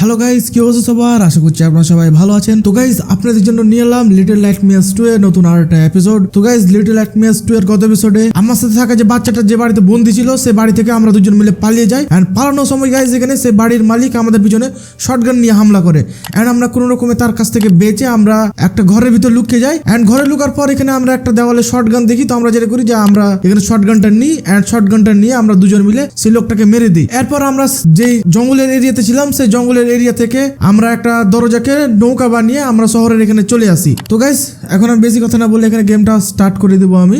Hello guys কি অবস্থা সবার? আশা করছি আপনারা সবাই ভালো আছেন। তো গাইস আপনাদের জন্য নিয়ে এলাম লিটল লাইট মিয়াস টু এর নতুন আর একটা এপিসোড তো guys Little Nightmares two এর গত এপিসোডে আমার সাথে থাকা যে বাচ্চাটা যে বাড়িতে বন্দি ছিল, সে বাড়ি থেকে আমরা দুজন মিলে পালিয়ে যাই। এন্ড পালানোর সময় গাইস এখানে সে বাড়ির মালিক আমাদের পিছনে শটগান নিয়ে হামলা করে। এন্ড আমরা কোনো রকমে তার কাছ থেকে বেঁচে আমরা একটা ঘরের ভিতর লুকিয়ে যাই। এন্ড ঘরে লুকার পর এখানে আমরা একটা দেওয়ালে শটগান দেখি। তো আমরা যেটা করি যে আমরা এখানে শটগানটা নিই। এন্ড শটগানটা নিয়ে আমরা দুজন মিলে সেই লোকটাকে মেরে দিই। এরপর আমরা যেই জঙ্গলের এরিয়াতে ছিলাম, সেই জঙ্গলের এরিয়া থেকে আমরা একটা দরজাকে নৌকা বানিয়ে আমরা শহরের এখানে চলে আসি। তো গাইস এখন আমি বেশি কথা না বলে এখানে গেমটা স্টার্ট করে দেবো আমি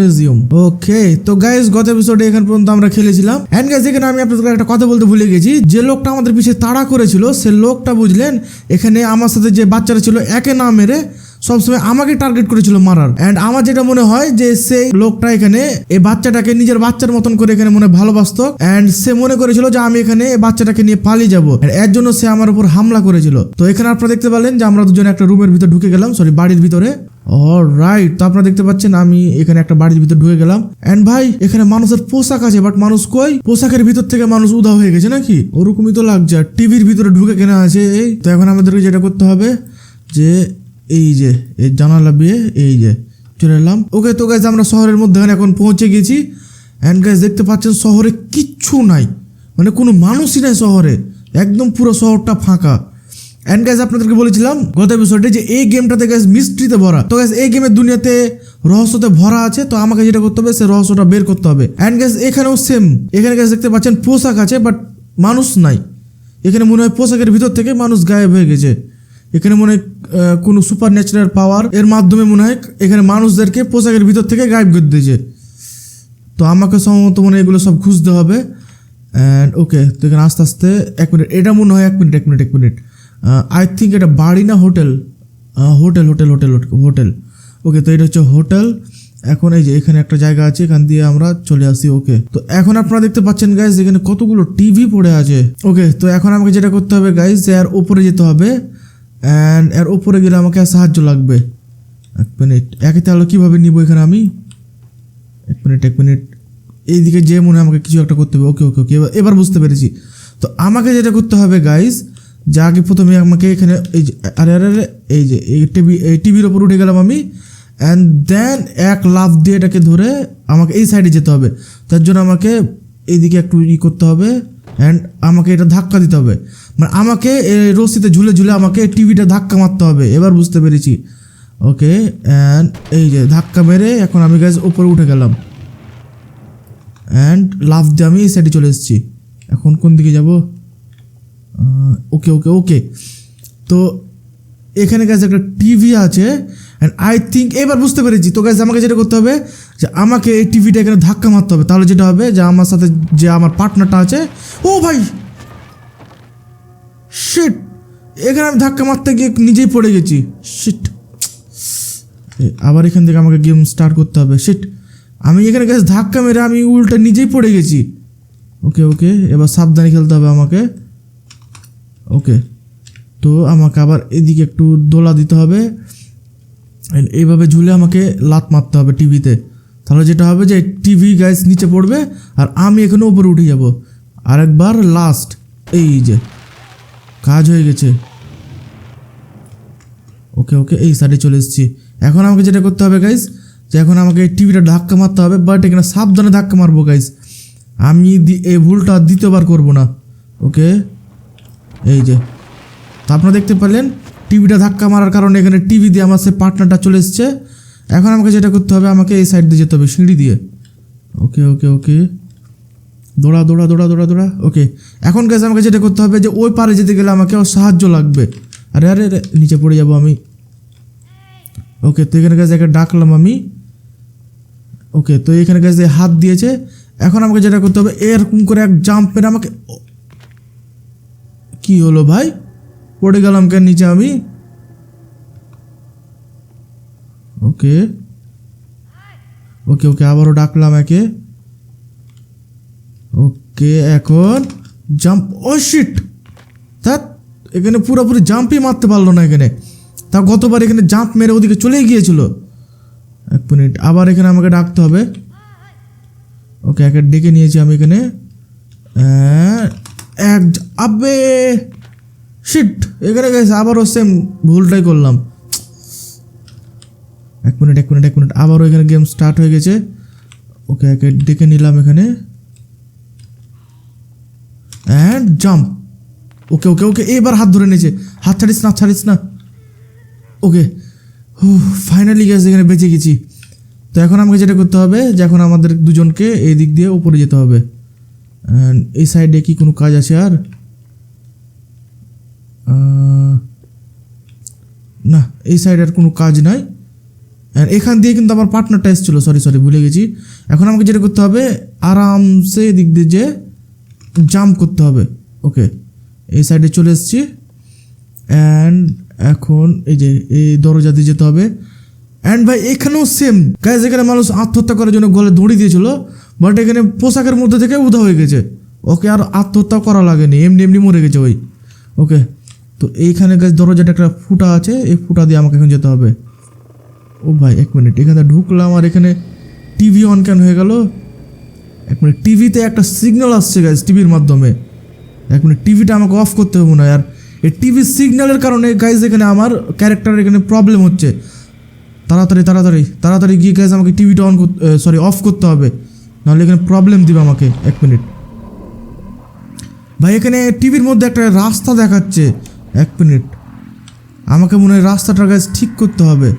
রেজিউম ওকে তো গাইস গত এপিসোডে এখান পর্যন্ত আমরা খেলেছিলাম। এন্ড গাইস এখানে আমি আপনাদের একটা কথা বলতে ভুলে গেছি। যে লোকটা আমাদের পিছিয়ে তাড়া করেছিল, সে লোকটা বুঝলেন, এখানে আমার সাথে যে বাচ্চারা ছিল, একে না মেরে সবসময় আমাকে টার্গেট করেছিল মারার। অ্যান্ড আমার যেটা মনে হয় যে সেই লোকটা এখানে এই বাচ্চাটাকে নিজের বাচ্চার মতন করে এখানে মনে ভালোবাসতো। এন্ড সে মনে করেছিল যে আমি এখানে এই বাচ্চাটাকে নিয়ে পালিয়ে যাব। এর জন্য সে আমার উপর হামলা করেছিল। তো এখানে আপনারা দেখতে পেলেন যে আমরা দুজন একটা রুমের ভিতর ঢুকে গেলাম সরি বাড়ির ভিতরে। রাইট তো আপনারা দেখতে পাচ্ছেন আমি এখানে একটা বাড়ির ভিতর ঢুকে গেলাম। এন্ড ভাই, এখানে মানুষের পোশাক আছে বাট মানুষ কই? পোশাকের ভিতর থেকে মানুষ উধাও হয়ে গেছে নাকি? ওরকমই তো লাগছে। টিভির ভিতরে ঢুকে কেনা আছে, এই। তো এখন আমাদেরকে যেটা করতে হবে যে এই যে, এই জানালা বিয়ে এই যে চলে এলাম। ওকে তো গাইজ আমরা শহরের মধ্যেখানে এখন পৌঁছে গেছি। অ্যান্ড গাইজ দেখতে পাচ্ছেন শহরে কিচ্ছু নাই। মানে কোনো মানুষই নাই শহরে। একদম পুরো শহরটা ফাঁকা। অ্যান্ড গাইজ আপনাদেরকে বলেছিলাম গত এপিসোডে যে এই গেমটাতে গাইজ মিস্ট্রিতে ভরা। তো গাইজ এই গেমের দুনিয়াতে রহস্যতে ভরা আছে। তো আমাকে যেটা করতে হবে, সে রহস্যটা বের করতে হবে। অ্যান্ড গাইজ এখানেও সেম এখানে গাইজ দেখতে পাচ্ছেন পোশাক আছে বাট মানুষ নাই। এখানে মনে হয় পোশাকের ভিতর থেকে মানুষ গায়েব হয়ে গেছে। এখানে মনে হয় কোনো সুপার ন্যাচারাল পাওয়ার এর মাধ্যমে মনে হয় এখানে মানুষদেরকে পোশাকের ভিতর থেকে গায়েব করে দিয়েছে। তো আমাকে সম্ভবত মনে এগুলো সব খুঁজতে হবে। অ্যান্ড ওকে তো এখানে আস্তে আস্তে এক মিনিট, এটা মনে হয় এক মিনিট এক মিনিট এক মিনিট। আই থিঙ্ক এটা বাড়ি না hotel hotel hotel hotel hotel. Okay তো এটা হচ্ছে হোটেল। এখন এই যে এখানে একটা জায়গা আছে, এখান দিয়ে আমরা চলে আসি ওকে তো এখন আপনারা দেখতে পাচ্ছেন গাইজ এখানে কতগুলো টিভি পড়ে আছে। ওকে তো এখন আমাকে যেটা করতে হবে গাইজ এর ওপরে যেতে হবে। অ্যান্ড এর ওপরে গেলে আমাকে সাহায্য লাগবে। এক মিনিট একে তাহলে কীভাবে নিব এখানে আমি? এক মিনিট এক মিনিট এইদিকে যে মনে আমাকে কিছু একটা করতে হবে। ওকে ওকে ওকে এবার বুঝতে পেরেছি। তো আমাকে যেটা করতে হবে গাইজ যা আগে প্রথমে আমাকে এখানে এই যে, আরে আরে আরে, এই যে, এই টিভি এই টিভির ওপর উঠে গেলাম আমি। অ্যান্ড দেন এক লাফ দিয়ে এটাকে ধরে আমাকে এই সাইডে যেতে হবে। তার জন্য আমাকে এইদিকে একটু ই করতে হবে। অ্যান্ড আমাকে এটা ধাক্কা দিতে হবে। মানে আমাকে রশিতে ঝুলে ঝুলে আমাকে টিভিটা ধাক্কা মারতে হবে। এবার বুঝতে পেরেছি। ওকে অ্যান্ড এই যে ধাক্কা মেরে এখন আমি গ্যাস উপরে উঠে গেলাম। অ্যান্ড লাফ দিয়ে আমি এই সাইডে চলে এসেছি। এখন কোন দিকে যাব? ওকে ওকে ওকে তো এখানে গ্যাস একটা টিভি আছে। অ্যান্ড আই থিঙ্ক এবার বুঝতে পেরেছি। তো গ্যাস আমাকে যেটা করতে হবে যে আমাকে এই টিভিটা এখানে ধাক্কা মারতে হবে। তাহলে যেটা হবে যে আমার সাথে যে আমার পার্টনারটা আছে, ও ভাই শিট এখানে আমি ধাক্কা মারতে গিয়ে নিজেই পড়ে গেছি। শিট আবার এখান থেকে আমাকে গেম স্টার্ট করতে হবে। শিট আমি এখানে গেছে ধাক্কা মেরে আমি উল্টা নিজেই পড়ে গেছি। ওকে ওকে এবার সাবধানে খেলতে হবে আমাকে। ওকে তো আমাকে আবার এদিকে একটু দোলা দিতে হবে। এইভাবে ঝুলে আমাকে লাত মারতে হবে টিভিতে। তাহলে যেটা হবে যে টিভি গ্যাস নিচে পড়বে আর আমি এখানে উপরে উঠে যাব। আরেকবার লাস্ট এই যে, কাজ হয়ে গেছে। ওকে ওকে এই সাইডে চলে এসেছি। এখন আমাকে যেটা করতে হবে গাইস যে এখন আমাকে এই টিভিটা ধাক্কা মারতে হবে বাট এখানে সাবধানে ধাক্কা মারবো গাইস আমি এই ভুলটা দ্বিতীয়বার করব না। ওকে এই যে, তা আপনারা দেখতে পেলেন টিভিটা ধাক্কা মারার কারণে এখানে টিভি দিয়ে আমার সে পার্টনারটা চলে এসছে। এখন আমাকে যেটা করতে হবে আমাকে এই সাইড দিয়ে যেতে হবে সিঁড়ি দিয়ে। ওকে ওকে ওকে। দৌড়া দৌড়া দৌড়া দৌড়া দৌড়া। ওকে এখন গেছে আমাকে যেটা করতে হবে যে ওই পারে যেতে গেলে আমাকে ওর সাহায্য লাগবে। আরে আরে আরে, নিচে পড়ে যাব আমি। ওকে তো এখানে গেছে একে ডাকলাম আমি। ওকে তো এখানে গেছে হাত দিয়েছে। এখন আমাকে যেটা করতে হবে এরকম করে এক জাম্প মেরে আমাকে কি হলো ভাই? পড়ে গেলাম কেন নিচে আমি? ওকে। ওকে ওকে, আবারও ডাকলাম একে। ওকে, এখন জাম্প ও শিট তা এখানে পুরোপুরি জাম্পই মারতে পারল না এখানে। তা গতবার এখানে জাম্প মেরে ওদিকে চলে গিয়েছিল। এক মিনিট আবার এখানে আমাকে ডাকতে হবে। ওকে, একে ডেকে নিয়েছি আমি এখানে। এক আবে শিট এখানে গেছে আবারও সেম ভুলটাই করলাম। এক মিনিট এক মিনিট এক মিনিট আবারও এখানে গেম স্টার্ট হয়ে গেছে। ওকে একে ডেকে নিলাম এখানে। অ্যান্ড জাম্প ওকে ওকে ওকে এবার হাত ধরে নিয়েছে। হাত ছাড়িস না ছাড়িস না। ওকে হু ফাইনালি গেছে এখানে বেঁচে গেছি। তো এখন আমাকে যেটা করতে হবে, যে এখন আমাদের দুজনকে এই দিক দিয়ে উপরে যেতে হবে। And এই সাইডে কি কোনো কাজ আছে আর? না, এই সাইডে আর কোনো কাজ নাই। আর এখান দিয়ে কিন্তু আমার পার্টনারটা এসেছিল সরি সরি ভুলে গেছি। এখন আমাকে যেটা করতে হবে, আরামসে এদিক দিয়ে যে জাম্প করতে হবে। ওকে এই সাইডে চলে এসেছি। অ্যান্ড এখন এই যে, এই দরজা দিয়ে যেতে হবে। অ্যান্ড ভাই, এখানেও সেম গাইজ এখানে মানুষ আত্মহত্যা করার জন্য গলে দড়ি দিয়েছিল বাট এখানে পোশাকের মধ্যে থেকে উধা হয়ে গেছে। ওকে আর আত্মহত্যা করা লাগেনি, এমনি এমনি মরে গেছে ওই। ওকে তো এইখানে গাছ দরজাটা একটা ফুটা আছে, এই ফুটা দিয়ে আমাকে এখন যেতে হবে। ও ভাই, এক মিনিট এখানে ঢুকলাম আর এখানে টিভি অন কেন হয়ে গেল? এক মিনিট টিভিতে একটা সিগন্যাল আসছে গাছ টিভির মাধ্যমে। এক মিনিট টিভিটা আমাকে অফ করতে হবে না আর এই টিভির সিগন্যালের কারণে গাইজ এখানে আমার ক্যারেক্টার এখানে প্রবলেম হচ্ছে। তাড়াতাড়ি তাড়াতাড়ি তাড়াতাড়ি গিয়ে গাইজ আমাকে টিভিটা অন সরি অফ করতে হবে। নাহলে এখানে প্রবলেম দিবে আমাকে, এক মিনিট ভাই, এখানে টিভির মধ্যে একটা রাস্তা দেখাচ্ছে। এক মিনিট। আমাকে মনে হয় রাস্তাটা গাছ ঠিক করতে হবে।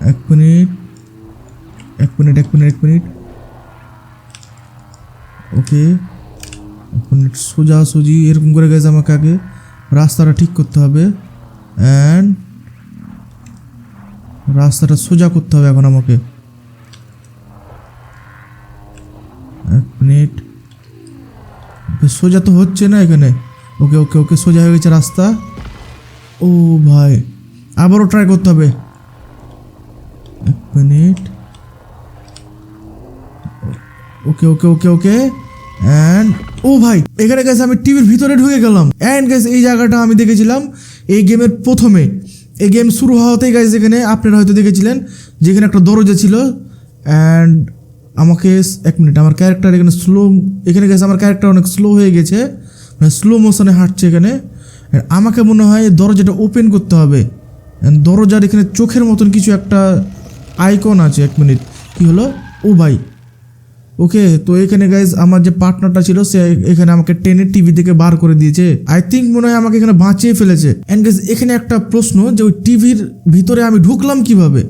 এক মিনিট। এক মিনিট এক মিনিট এক মিনিট। ওকে। এক মিনিট, সোজা সুজি এরকম করে গেছে আমাকে আগে। রাস্তাটা ঠিক করতে হবে। অ্যান্ড রাস্তাটা সোজা করতে হবে এখন আমাকে। এক মিনিট। সোজা তো হচ্ছে না এখানে। ওকে ওকে ওকে সোজা হয়ে গেছে রাস্তা। ও ভাই, আবারও ট্রাই করতে হবে। এক minute okay okay okay okay. And ও ভাই, এখানে গেছে আমি টিভির ভিতরে ঢুকে গেলাম। অ্যান্ড গেছে এই জায়গাটা আমি দেখেছিলাম, এই গেমের প্রথমে। এই গেম শুরু হওয়াতেই গাইজ এখানে আপনারা হয়তো দেখেছিলেন, যেখানে একটা দরজা ছিল। অ্যান্ড আমাকে, এক মিনিট আমার ক্যারেক্টার এখানে স্লো এখানে গেছে আমার ক্যারেক্টার অনেক স্লো হয়ে গেছে। মানে স্লো মোশনে হাঁটছে এখানে। আমাকে মনে হয় দরজাটা ওপেন করতে হবে। দরজার এখানে চোখের মতন কিছু একটা আইকন আছে, এক মিনিট কি হলো? ও ভাই। ওকে, তো এখানে গাইজ আমার যে পার্টনারটা ছিল, সে এখানে আমাকে টেনে টিভি থেকে বার করে দিয়েছে। আই থিঙ্ক মনে হয় আমাকে এখানে বাঁচিয়ে ফেলেছে। অ্যান্ড গাইজ এখানে একটা প্রশ্ন যে ওই টিভির ভিতরে আমি ঢুকলাম কীভাবে?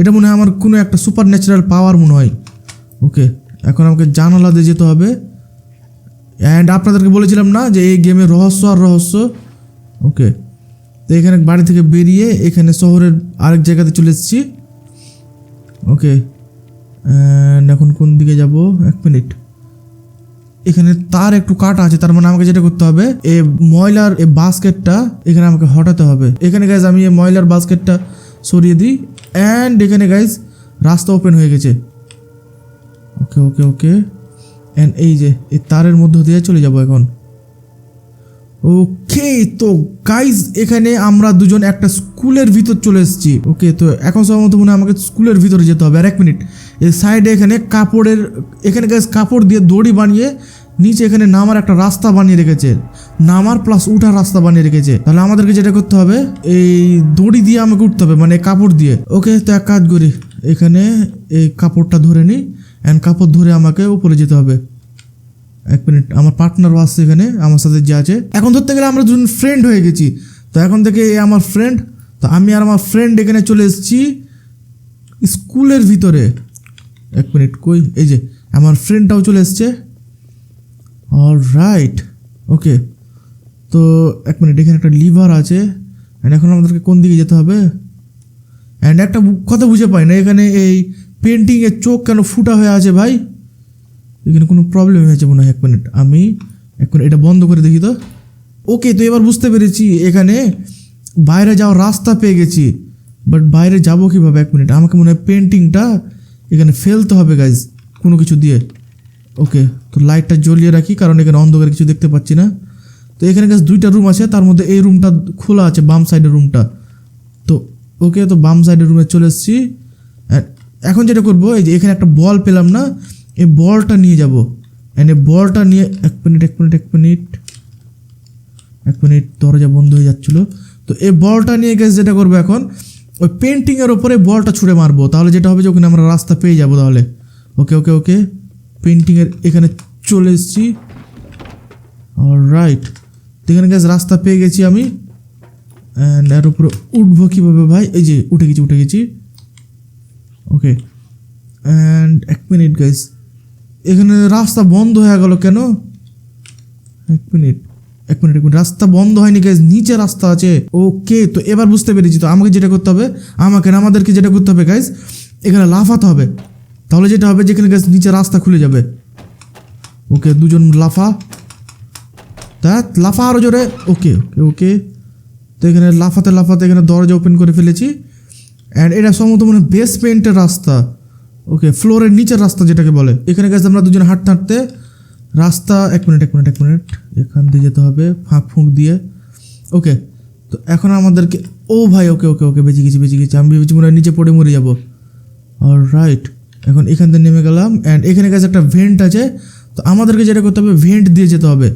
এটা মনে হয় আমার কোনো একটা সুপার ন্যাচারাল পাওয়ার মনে হয়। ওকে এখন আমাকে জানালা দিয়ে যেতে হবে। অ্যান্ড আপনাদেরকে বলেছিলাম না যে এই গেমের রহস্য আর রহস্য। ওকে তো এখানে বাড়ি থেকে বেরিয়ে এখানে শহরের আরেক জায়গাতে চলে এসেছি। ওকে অ্যান্ড এখন কোন দিকে যাব? এক মিনিট। এখানে তার একটু কাটা আছে, তার মানে আমাকে যেটা করতে হবে এ ময়লার এ বাস্কেটটা এখানে আমাকে হটাতে হবে। এখানে গাইজ আমি এই ময়লার বাস্কেটটা সরিয়ে দিই। অ্যান্ড এখানে গাইজ রাস্তা ওপেন হয়ে গেছে। ওকে ওকে ওকে অ্যান্ড এই যে, এই তারের মধ্য দিয়ে চলে যাব এখন। ওকে তো গাইজ এখানে আমরা দুজন একটা স্কুলের ভিতর চলে এসেছি। ওকে তো এখন সম্ভবত মনে হয় আমাকে স্কুলের ভিতরে যেতে হবে। আর এক মিনিট এই সাইডে এখানে কাপড়ের, এখানে গাইজ কাপড় দিয়ে দড়ি বানিয়ে নিচে এখানে নামার একটা রাস্তা বানিয়ে রেখেছে। নামার প্লাস উঠার রাস্তা বানিয়ে রেখেছে। তাহলে আমাদেরকে যেটা করতে হবে, এই দড়ি দিয়ে আমাকে উঠতে হবে মানে কাপড় দিয়ে। ওকে তো এক কাজ করি। এখানে এই কাপড়টা ধরে নিই। অ্যান্ড কাপড় ধরে আমাকে উপরে যেতে হবে। এক মিনিট, আমার পার্টনারও আসছে এখানে, আমার সাথে যে আছে। এখন ধরতে গেলে আমরা দুজন ফ্রেন্ড হয়ে গেছি। তো এখন থেকে এ আমার ফ্রেন্ড তো আমি আর আমার ফ্রেন্ড এখানে চলে এসেছি স্কুলের ভিতরে। এক মিনিট, কই? এই যে, আমার ফ্রেন্ডটাও চলে এসছে। অল রাইট ওকে তো এক মিনিট, এখানে একটা লিভার আছে। অ্যান্ড এখন আমাদেরকে কোন দিকে যেতে হবে? অ্যান্ড একটা কথা বুঝে পাই না, এখানে এই পেন্টিংয়ের চোখ কেন ফুটা হয়ে আছে ভাই? এখানে কোনো প্রবলেম হয়েছে মনে হয়, এক মিনিট আমি মিনিট এটা বন্ধ করে দেখি তো। ওকে তো এবার বুঝতে পেরেছি, এখানে বাইরে যাওয়ার রাস্তা পেয়ে গেছি। বাট বাইরে যাব কীভাবে? এক মিনিট আমাকে মনে হয় পেন্টিংটা এখানে ফেলতে হবে গাইজ কোনো কিছু দিয়ে। ওকে তো লাইটটা জ্বলিয়ে রাখি, কারণ এখানে অন্ধকারে কিছু দেখতে পাচ্ছি না। তো এখানে গাছ দুইটা রুম আছে, তার মধ্যে এই রুমটা খোলা আছে, বাম সাইডের রুমটা তো ওকে তো বাম সাইডের রুমে চলে এসেছি। এখন যেটা করব, এই যে এখানে একটা বল পেলাম না, এই বলটা নিয়ে যাব। অ্যান্ড এই বলটা নিয়ে এক মিনিট এক মিনিট এক মিনিট এক মিনিট দরজা বন্ধ হয়ে যাচ্ছিল। তো এই বলটা নিয়ে গেছে যেটা করব এখন, ওই পেন্টিংয়ের ওপরে বলটা ছুঁড়ে মারবো, তাহলে যেটা হবে যে ওখানে আমরা রাস্তা পেয়ে যাব তাহলে। ওকে ওকে ওকে পেন্টিংয়ের এখানে চলে এসেছি। রাইট তো এখানে গেছে রাস্তা পেয়ে গেছি আমি। অ্যান্ড এর উপরে উঠবো কীভাবে ভাই? এই যে উঠে গেছি উঠে গেছি। ওকে অ্যান্ড এক মিনিট গাইস এখানে রাস্তা বন্ধ হয়ে গেল কেন? এক মিনিট এক মিনিট এক মিনিট রাস্তা বন্ধ হয়নি গাইস নিচে রাস্তা আছে। ওকে তো এবার বুঝতে পেরেছি, তো আমাকে যেটা করতে হবে, আমাকে না আমাদেরকে যেটা করতে হবে গাইস এখানে লাফাতে হবে। তাহলে যেটা হবে, যেখানে গাইস নিচে রাস্তা খুলে যাবে। ওকে দুজন লাফা। তা লাফা আরও জোরে। ওকে ওকে ওকে তো এখানে লাফাতে লাফাতে এখানে দরজা ওপেন করে ফেলেছি। অ্যান্ড এটা সম্ভবত মনে হয় বেসমেন্টের রাস্তা। ওকে ফ্লোরের নিচের রাস্তা যেটাকে বলে। এখানে গেছে আমরা দুজন হাঁটতে হাঁটতে রাস্তা এক মিনিট এক মিনিট এক মিনিট এখান দিয়ে যেতে হবে, ফাঁক ফুঁক দিয়ে। ওকে তো এখন আমাদেরকে ও ভাই ওকে ওকে ওকে বেঁচে গেছি বেঁচে গেছি। আমি ভেবেছি মনে হয় নিচে পড়ে মরে যাব। আর রাইট এখন এখান থেকে নেমে গেলাম। অ্যান্ড এখানে গেছে একটা ভেন্ট আছে। তো আমাদেরকে যেটা করতে হবে ভেন্ট দিয়ে যেতে হবে।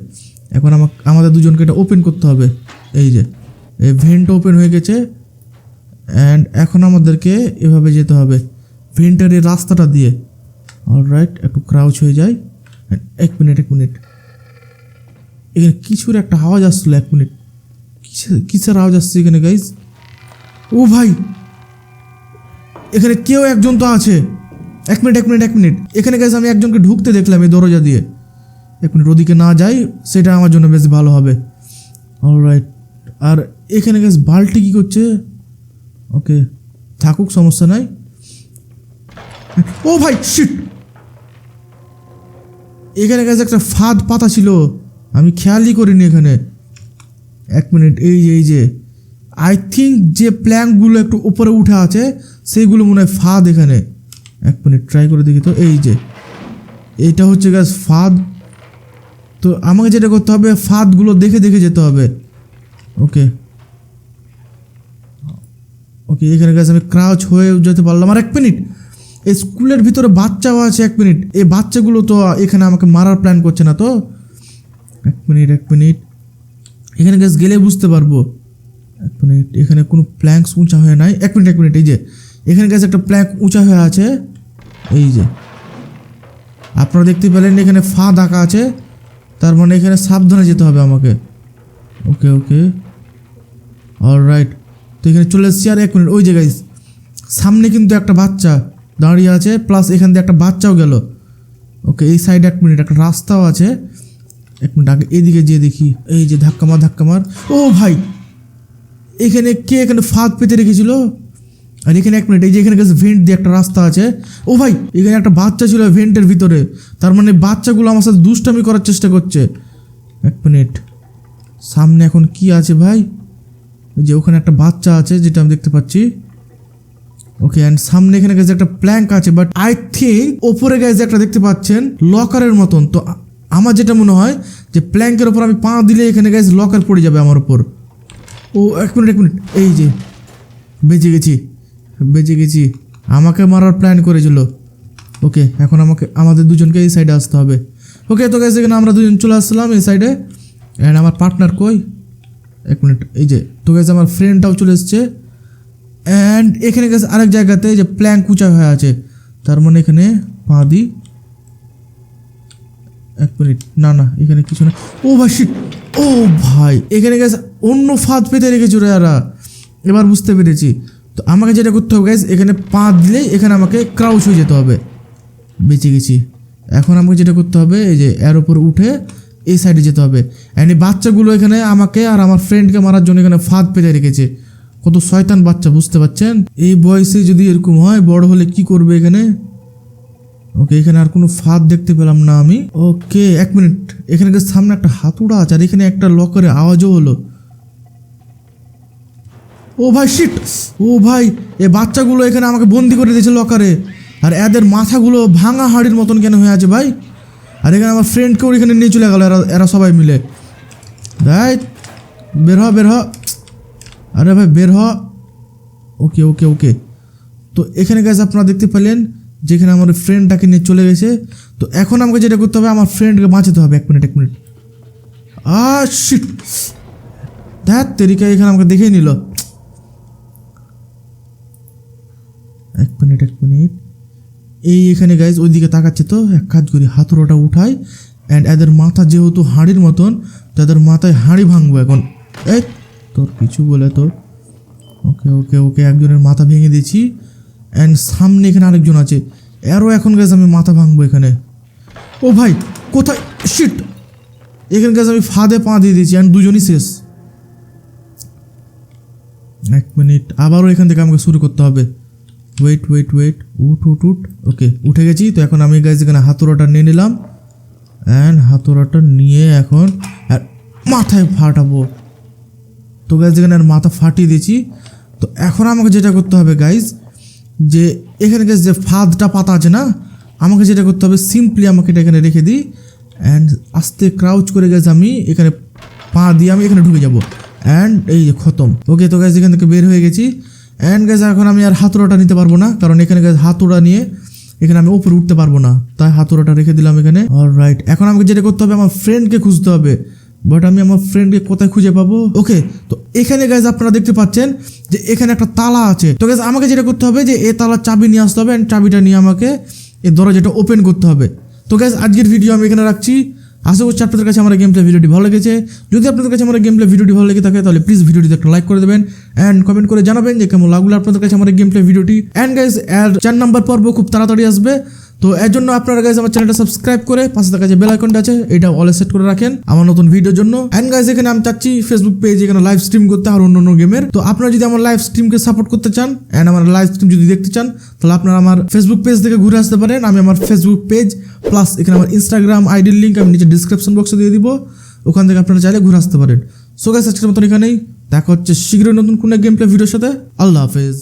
এখন আমাকে আমাদের দুজনকে এটা ওপেন করতে হবে। এই যে, এই ভেন্ট ওপেন হয়ে গেছে। অ্যান্ড এখন আমাদেরকে এভাবে যেতে হবে। ভেন্টের এই রাস্তাটা দিয়ে। অল রাইট একটু ক্রাউচ হয়ে যায় এক মিনিট এক মিনিট এখানে কিছুর একটা আওয়াজ আসছিল, এক মিনিট কিসের আওয়াজ আসছে এখানে গাইজ ও ভাই! এখানে কেউ একজন তো আছে। এক মিনিট এক মিনিট এক মিনিট এখানে গেছে আমি একজনকে ঢুকতে দেখলাম এই দরজা দিয়ে। এক মিনিট ওদিকে না যাই, সেটা আমার জন্য বেশ ভালো হবে। অল রাইট আর এখানে গেছে বালটি কী করছে? ওকে, থাকুক, সমস্যা নাই। ও ভাই শিট এখানে গেছে একটা ফাঁদ পাতা ছিল। আমি খেয়ালই করিনি এখানে। এক মিনিট এই যে এই যে। আই থিঙ্ক যে প্ল্যাঙ্কগুলো একটু উপরে উঠে আছে, সেইগুলো মনে হয় ফাঁদ এখানে। এক মিনিট ট্রাই করে দেখি তো। এই যে এইটা হচ্ছে গ্যাস ফাঁদ। তো আমাকে যেটা করতে হবে, ফাঁদগুলো দেখে দেখে যেতে হবে। ওকে। ওকে এখানে গেছে আমি ক্রাউচ হয়ে যেতে পারলাম। আর এক মিনিট এই স্কুলের ভিতরে বাচ্চাও আছে এক মিনিট এই বাচ্চাগুলো তো এখানে আমাকে মারার প্ল্যান করছে না তো। এক মিনিট এক মিনিট এখানে গ্যাস গেলে বুঝতে পারব। এক মিনিট এখানে কোনো প্ল্যাঙ্কস উঁচা হয়ে নাই। এক মিনিট এক মিনিট এই যে, এখানে গ্যাস একটা প্ল্যাঙ্ক উঁচা হয়ে আছে। এই যে, আপনারা দেখতে পেলেন এখানে ফাঁদ আঁকা আছে। তার মানে এখানে সাবধানে যেতে হবে আমাকে। ওকে ওকে অল রাইট এখানে চলে এসেছি আর এক মিনিট, ওই জায়গায় সামনে কিন্তু একটা বাচ্চা দাঁড়িয়ে আছে প্লাস এখান দিয়ে একটা বাচ্চাও গেল। ওকে এই সাইডে এক মিনিট, একটা রাস্তাও আছে। এক মিনিট, আগে এদিকে যেয়ে দেখি, এই যে ধাক্কা মার ধাক্কা মার। ও ভাই, এখানে কে এখানে ফাঁদ পেতে রেখেছিল? আর এখানে এক মিনিট, এই যে এখানে কাছে ভেন্ট দিয়ে একটা রাস্তা আছে। ও ভাই, এখানে একটা বাচ্চা ছিল ভেন্টের ভিতরে। তার মানে বাচ্চাগুলো আমার সাথে দুষ্টামি করার চেষ্টা করছে। এক মিনিট, সামনে এখন কি আছে ভাই? যে ওখানে একটা বাচ্চা আছে, যেটা আমি দেখতে পাচ্ছি। ওকে অ্যান্ড সামনে এখানে গেছে একটা প্ল্যাঙ্ক আছে বাট আই থিঙ্ক ওপরে গেছে একটা দেখতে পাচ্ছেন লকারের মতন। তো আমার যেটা মনে হয় যে প্ল্যাঙ্কের ওপর আমি পা দিলে এখানে গেছে লকার পড়ে যাবে আমার উপর ও, এক মিনিট এক মিনিট এই যে, বেঁচে গেছি বেঁচে গেছি। আমাকে মারার প্ল্যান করেছিল। ওকে এখন আমাকে, আমাদের দুজনকে এই সাইডে আসতে হবে। ওকে তো গেছে এখানে আমরা দুজন চলে আসলাম এই সাইডে অ্যান্ড আমার পার্টনার কই? এক মিনিট, এই যে, তো গেছে আমার ফ্রেন্ডটাও চলে এসছে। অ্যান্ড এখানে গেছে আরেক জায়গাতে যে প্ল্যাঙ্ক উঁচা হয়ে আছে, তার মানে এখানে পা দিই। এক মিনিট, না না, এখানে কিছু না। ও ভাই! ও ভাই, এখানে গেছে অন্য ফাঁদ পেতে রেখেছে রে এরা। এবার বুঝতে পেরেছি। তো আমাকে যেটা করতে হবে গাইজ এখানে পা দিলেই এখানে আমাকে ক্রাউচ হয়ে যেতে হবে। বেঁচে গেছি। এখন আমাকে যেটা করতে হবে, এই যে এর উপর উঠে এই সাইডে যেতে হবে। অ্যান্ড এই বাচ্চাগুলো এখানে আমাকে আর আমার ফ্রেন্ডকে মারার জন্য এখানে ফাঁদ পেতে রেখেছে। কত শয়তান বাচ্চা, বুঝতে পারছেন? এই বয়সে যদি এরকম হয়, বড় হলে কি করবে এখানে? ওকে এখানে আর কোনো ফাঁদ দেখতে পেলাম না আমি। ওকে এক মিনিট এখানে সামনে একটা হাতুড়া আছে, আর এখানে একটা লকারে আওয়াজও হলো। ও ভাই শিট ও ভাই, এ বাচ্চাগুলো এখানে আমাকে বন্দি করে দিয়েছে লকারে আর এদের মাথাগুলো ভাঙা হাড়ির মতন কেন হয়ে আছে ভাই? আর এখানে আমার ফ্রেন্ডকেও এখানে নিয়ে চলে গেল, এরা এরা সবাই মিলে। ভাই, বের হ বের হ। আরে ভাই, বের হ। ওকে ওকে ওকে। তো এখানে গাছ আপনারা দেখতে পেলেন যেখানে আমার ফ্রেন্ডটাকে নিয়ে চলে গেছে। তো এখন আমাকে যেটা করতে হবে, আমার ফ্রেন্ডকে বাঁচাতে হবে। এক মিনিট এক মিনিট আর ধ্যাত তেরিকা এখানে আমাকে দেখেই নিল। এক মিনিট এক মিনিট এই এখানে গাইজ ওইদিকে তাকাচ্ছে তো, এক কাজ করি হাতুড়োটা উঠাই অ্যান্ড এদের মাথা যেহেতু হাঁড়ির মতন, তাদের মাথায় হাঁড়ি ভাঙবো এখন। এই, তোর কিছু বলে তোর। ওকে ওকে ওকে, একজনের মাথা ভেঙে দিয়েছি অ্যান্ড সামনে এখানে আরেকজন আছে। এরও এখন গাছ আমি মাথা ভাঙবো এখানে। ও ভাই, কোথায়? শিট এখানে গাছ আমি ফাঁদে পা দিয়ে দিয়েছি অ্যান্ড দুজনই শেষ। এক মিনিট আবারও এখান থেকে আমাকে শুরু করতে হবে। ওয়েট ওয়েট ওয়েট উঠ উঠ উঠ। ওকে উঠে গেছি। তো এখন আমি গাছ এখানে হাতুড়াটা নিয়ে নিলাম। অ্যান্ড হাতুড়াটা নিয়ে এখন আর মাথায় ফাটাবো। তো গাইজ এখানে আর মাথা ফাটিয়ে দিয়েছি। তো এখন আমাকে যেটা করতে হবে গাইজ যে এখানে গাইজ যে ফাঁদটা পাতা আছে না, আমাকে যেটা করতে হবে সিম্পলি আমাকে এটা এখানে রেখে দিই। অ্যান্ড আস্তে ক্রাউচ করে গেছে আমি এখানে পা দিয়ে আমি এখানে ঢুকে যাব। অ্যান্ড এই যে খতম। ওকে তো গাইজ এখান থেকে বের হয়ে গেছি। অ্যান্ড গাইজ এখন আমি আর হাতুড়াটা নিতে পারব না, কারণ এখানে গাইজ হাতুড়া নিয়ে এখানে আমি উপরে উঠতে পারব না। তাই হাতুড়াটা রেখে দিলাম এখানে। অল রাইট এখন আমাকে যেটা করতে হবে, আমার ফ্রেন্ডকে খুঁজতে হবে। বাট আমি আমার ফ্রেন্ডকে কোথায় খুঁজে পাবো? ওকে তো এখানে গাইজ আপনারা দেখতে পাচ্ছেন যে এখানে একটা তালা আছে। তো গাইজ আমাকে যেটা করতে হবে যে এ তালার চাবি নিয়ে আসতে হবে অ্যান্ড চাবিটা নিয়ে আমাকে এই দরজাটা ওপেন করতে হবে। তো গাইজ আজকের ভিডিও আমি এখানে রাখছি। আশা করছি আপনাদের কাছে আমার গেম প্লে ভিডিওটি ভালো লেগেছে। যদি আপনাদের কাছে আমার গেম প্লে ভিডিওটি ভালো লেগে থাকে, তাহলে প্লিজ ভিডিওটিতে একটা লাইক করে দেবেন অ্যান্ড কমেন্ট করে জানাবেন যে কেমন লাগল আপনাদের কাছে আমার গেম প্লে ভিডিওটি। অ্যান্ড গাইজ এর চার নাম্বার পর্ব খুব তাড়াতাড়ি আসবে। তো এর জন্য আপনারা গাইজ আমার চ্যানেলটা সাবস্ক্রাইব করে পাশে থাকা যে বেল আইকনটা আছে এটা অল সেট করে রাখেন আমার নতুন ভিডিওর জন্য। অ্যান্ড গাইজ এখানে আমি চাচ্ছি ফেসবুক পেজ এখানে লাইভ স্ট্রিম করতে আর অন্য অন্য গেমের তো আপনারা যদি আমার লাইভ স্ট্রিমকে সাপোর্ট করতে চান অ্যান্ড আমার লাইভ স্ট্রিম যদি দেখতে চান, তাহলে আপনারা আমার ফেসবুক পেজ থেকে ঘুরে আসতে পারেন। আমি আমার ফেসবুক পেজ প্লাস এখানে আমার ইনস্টাগ্রাম আইডির লিঙ্ক আমি নিচে ডিসক্রিপশন বক্সে দিয়ে দিব। ওখান থেকে আপনারা চাইলে ঘুরে আসতে পারেন। সো গাইজ আজকের মতন এখানেই। দেখা হচ্ছে শীঘ্রই নতুন কোনো গেম প্লে ভিডিওর সাথে। আল্লাহ হাফেজ।